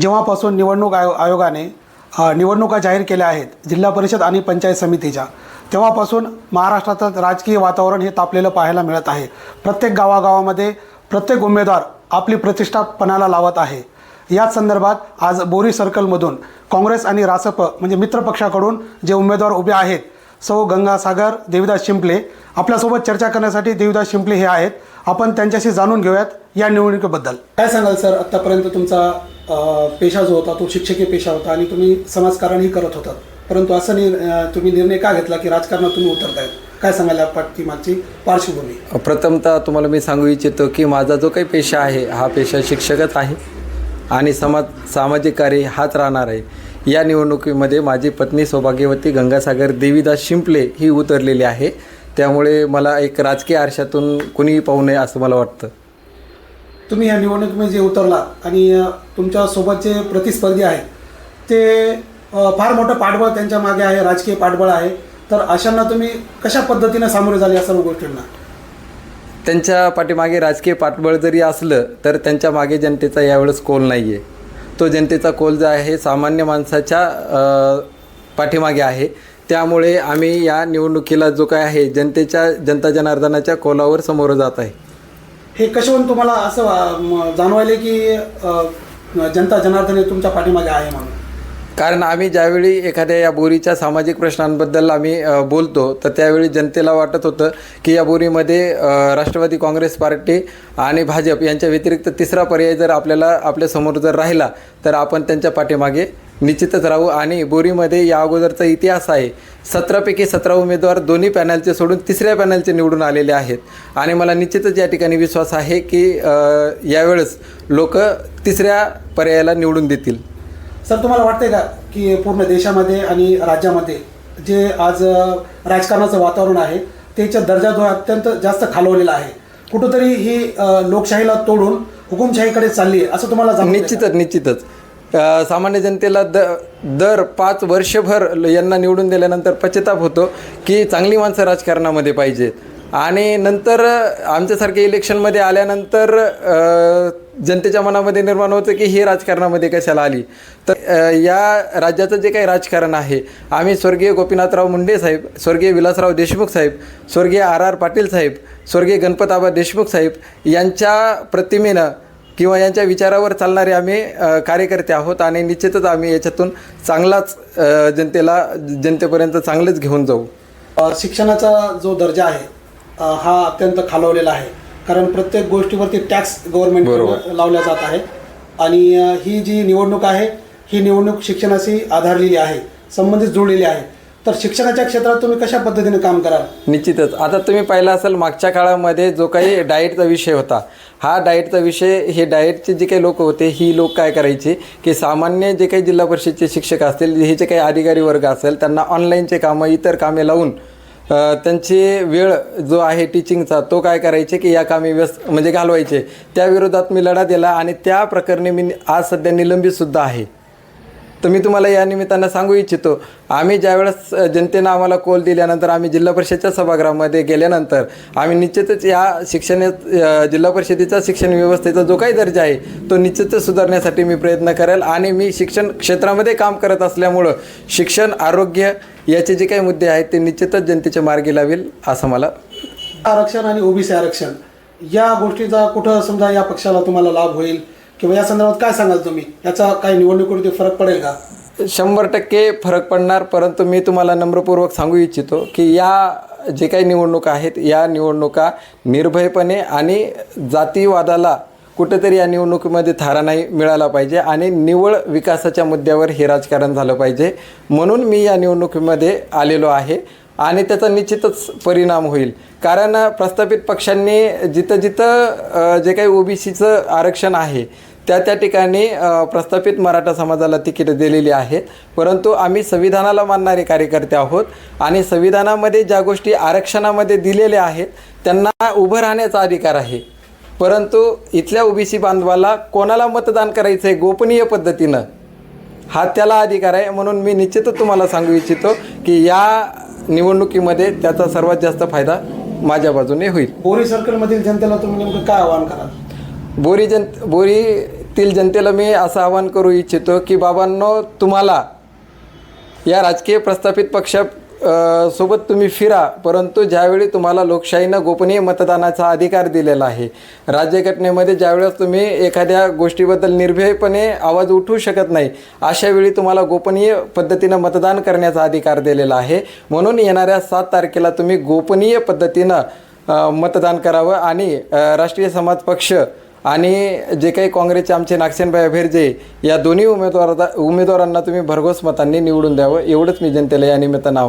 जेव्हापासून निवडणूक आयो आयोगाने निवडणुका जाहीर केल्या आहेत जिल्हा परिषद आणि पंचायत समितीच्या तेव्हापासून महाराष्ट्रात राजकीय वातावरण हे तापलेलं पाहायला मिळत आहे. प्रत्येक गावागावामध्ये प्रत्येक उमेदवार आपली प्रतिष्ठा पणाला लावत आहे. याच संदर्भात आज बोरी सर्कलमधून काँग्रेस आणि रासप म्हणजे मित्रपक्षाकडून जे उमेदवार उभे आहेत सौ गंगासागर देविदास शिंपले आपल्यासोबत चर्चा करण्यासाठी देविदास शिंपले हे आहेत. आपण त्यांच्याशी जाणून घेऊयात या निवडणुकीबद्दल. काय सांगाल सर? आत्तापर्यंत तुमचा पेशा जो होता तो शिक्षकीय पेशा होता आणि तुम्ही समाजकारणही करत होतात परंतु असं नि तुम्ही निर्णय का घेतला की राजकारणात तुम्ही उतरतायत? काय सांगायला पाठी माझी पार्श्वभूमी? प्रथमतः तुम्हाला मी सांगू इच्छितो की माझा जो काही पेशा आहे हा पेशा शिक्षकच आहे आणि समाज सामाजिक कार्य हाच राहणार आहे. या निवडणुकीमध्ये माझी पत्नी सौभाग्यवती गंगासागर देवीदास शिंपले ही उतरलेली आहे. त्यामुळे मला एक राजकीय आरशातून कुणीही पाहू नये असं मला वाटतं. तुम्ही या निवडणुकीमध्ये जे उतरला आणि तुमच्यासोबतचे तुमच्यासोबत जे प्रतिस्पर्धी आहेत ते फार मोठं पाठबळ त्यांच्या मागे आहे राजकीय पाठबळ आहे. तर अशांना तुम्ही कशा पद्धतीने सामोरे झाले या सर्व गोष्टींना? त्यांच्या पाठीमागे राजकीय पाठबळ जरी असलं तर त्यांच्या मागे जनतेचा यावेळेस कोल नाही आहे तो जनतेचा कोल जो आहे सामान्य माणसाच्या पाठीमागे आहे. त्यामुळे आम्ही या निवडणुकीला जो काय आहे जनतेच्या जनता जनार्दनाच्या कोलावर समोर जात आहे. हे कशावरून तुम्हाला असं वा- जाणवायले की जनता जनार्दन हे तुमच्या पाठीमागे आहे म्हणून? कारण आम्ही ज्यावेळी एखाद्या या बोरीच्या सामाजिक प्रश्नांबद्दल आम्ही बोलतो तर त्यावेळी जनतेला वाटत होतं की या बोरीमध्ये राष्ट्रवादी काँग्रेस पार्टी आणि भाजप यांच्या व्यतिरिक्त तिसरा पर्याय जर आपल्याला आपल्यासमोर जर राहिला तर आपण त्यांच्या पाठीमागे निश्चितच राहू. आणि बोरीमध्ये या अगोदरचा इतिहास आहे. सतरापैकी सतरा उमेदवार दोन्ही पॅनलचे सोडून तिसऱ्या पॅनलचे निवडून आलेले आहेत. आणि मला निश्चितच या ठिकाणी विश्वास आहे की यावेळेस लोक तिसऱ्या पर्यायाला निवडून देतील. सर तुम्हाला वाटतंय का की पूर्ण देशामध्ये आणि राज्यामध्ये जे आज राजकारणाचं वातावरण आहे त्याचा दर्जा जो अत्यंत जास्त खालवलेला आहे. कुठंतरी ही लोकशाहीला तोडून हुकुमशाहीकडे चालली आहे असं तुम्हाला? निश्चितच निश्चितच. सामान्य जनतेला द दर पाच वर्षभर ल- यांना निवडून दिल्यानंतर पश्चाताप होतो की चांगली माणसं राजकारणामध्ये पाहिजेत. आणि नंतर आमच्यासारखे इलेक्शनमध्ये आल्यानंतर जनतेच्या मनामध्ये निर्माण होतं की हे राजकारणामध्ये कशाला आली? तर या राज्याचं जे काही राजकारण आहे आम्ही स्वर्गीय गोपीनाथराव मुंडे साहेब स्वर्गीय विलासराव देशमुख साहेब स्वर्गीय आर आर पाटील साहेब स्वर्गीय गणपत आबा देशमुख साहेब यांच्या प्रतिमेनं किंवा यांच्या विचारावर चालणारे आम्ही कार्यकर्ते आहोत आणि निश्चितच आम्ही याच्यातून चांगलाच जनतेला जनतेपर्यंत चांगलंच घेऊन जाऊ. शिक्षणाचा जो दर्जा आहे अ, हा अत्यंत खालवलेला आहे. कारण प्रत्येक गोष्टीवरती टॅक्स गव्हर्नमेंट लावला जात आहे. आणि अ, ही जी निवडणूक आहे ही निवडणूक शिक्षणाशी आधारलेली आहे संबंधित जुळलेली आहे. तर शिक्षणाच्या क्षेत्रात तुम्ही कशा पद्धतीने काम कराल? निश्चितच. आता तुम्ही पाहिलं असेल मागच्या काळामध्ये जो काही डाएटचा विषय होता हा डाएटचा विषय हे डाएटचे जे काही लोक होते ही लोक काय करायचे? की सामान्य जे काही जिल्हा परिषदचे शिक्षक असतील हे जे काही अधिकारी वर्ग असेल त्यांना ऑनलाईनचे कामं इतर कामे लावून अ, वेळ जो आहे टीचिंगचा तो काय करायचे? की या कामी व्यस्त म्हणजे घालवायचे. त्याविरोधात मी लढा दिला आणि त्या प्रकरणी मी आज सध्या निलंबितसुद्धा आहे. तर मी तुम्हाला या निमित्तानं सांगू इच्छितो आम्ही ज्यावेळेस जनतेनं आम्हाला कोल दिल्यानंतर आम्ही जिल्हा परिषदच्या सभागृहामध्ये गेल्यानंतर आम्ही निश्चितच या शिक्षण जिल्हा परिषदेचा शिक्षण व्यवस्थेचा जो काही दर्जा आहे तो निश्चितच सुधारण्यासाठी मी प्रयत्न करेल आणि मी शिक्षण क्षेत्रामध्ये काम करत असल्यामुळं शिक्षण आरोग्य याचे जे काही मुद्दे आहेत ते निश्चितच जनतेच्या मार्गी लावेल असं मला आरक्षण आणि ओबीसी आरक्षण या गोष्टीचा कुठं समजा या पक्षाला तुम्हाला लाभ होईल? किंवा या संदर्भात काय सांगाल तुम्ही? याचा काही निवडणुकीवरती फरक पडेल का? शंभर टक्के फरक पडणार परंतु मी तुम्हाला नम्रपूर्वक सांगू इच्छितो की या जे काही निवडणुका आहेत या निवडणुका निर्भयपणे आणि जातीवादाला कुठेतरी या निवडणुकीमध्ये थारा नाही मिळाला पाहिजे आणि निवळ विकासाच्या मुद्द्यावर हे राजकारण झालं पाहिजे. म्हणून मी या निवडणुकीमध्ये आलेलो आहे. आणि त्याचा निश्चितच परिणाम होईल. कारण प्रस्थापित पक्षांनी जिथं जिथं जे काही ओबीसीचं आरक्षण आहे त्या त्या ठिकाणी प्रस्थापित मराठा समाजाला तिकीट दिलेली आहेत. परंतु आम्ही संविधानाला मानणारे कार्यकर्ते आहोत आणि संविधानामध्ये ज्या गोष्टी आरक्षणामध्ये दिलेल्या आहेत त्यांना उभं राहण्याचा अधिकार आहे. परंतु इथल्या ओबीसी बांधवाला कोणाला मतदान करायचं आहे गोपनीय पद्धतीनं हा त्याला अधिकार आहे. म्हणून मी निश्चितच तुम्हाला सांगू इच्छितो की या निवडणुकीमध्ये त्याचा सर्वात जास्त फायदा माझ्या बाजूने होईल. बोरी सर्कलमधील जनतेला तुम्ही नेमकं काय आवाहन कराल? बोरी जन बोरी राज्यातील जनतेला मी असं आवाहन करू इच्छितो की बाबांनो तुम्हाला या राजकीय प्रस्थापित पक्ष सोबत तुम्ही फिरा परंतु ज्यावेळी तुम्हाला लोकशाहीनं गोपनीय मतदानाचा अधिकार दिलेला आहे राज्यघटनेमध्ये ज्यावेळेस तुम्ही एखाद्या गोष्टीबद्दल निर्भयपणे आवाज उठवू शकत नाही अशा वेळी तुम्हाला गोपनीय पद्धतीनं मतदान करण्याचा अधिकार दिलेला आहे. म्हणून येणाऱ्या सात तारखेला तुम्ही गोपनीय पद्धतीनं मतदान करावं आणि राष्ट्रीय समाज पक्ष आणि जे काही काँग्रेसचे आमचे नागसेनभाई अभेरजे या दोन्ही उमेदवार उमेदवारांना तुम्ही भरघोस मतांनी निवडून द्यावं एवढंच मी जनतेला या निमित्तानं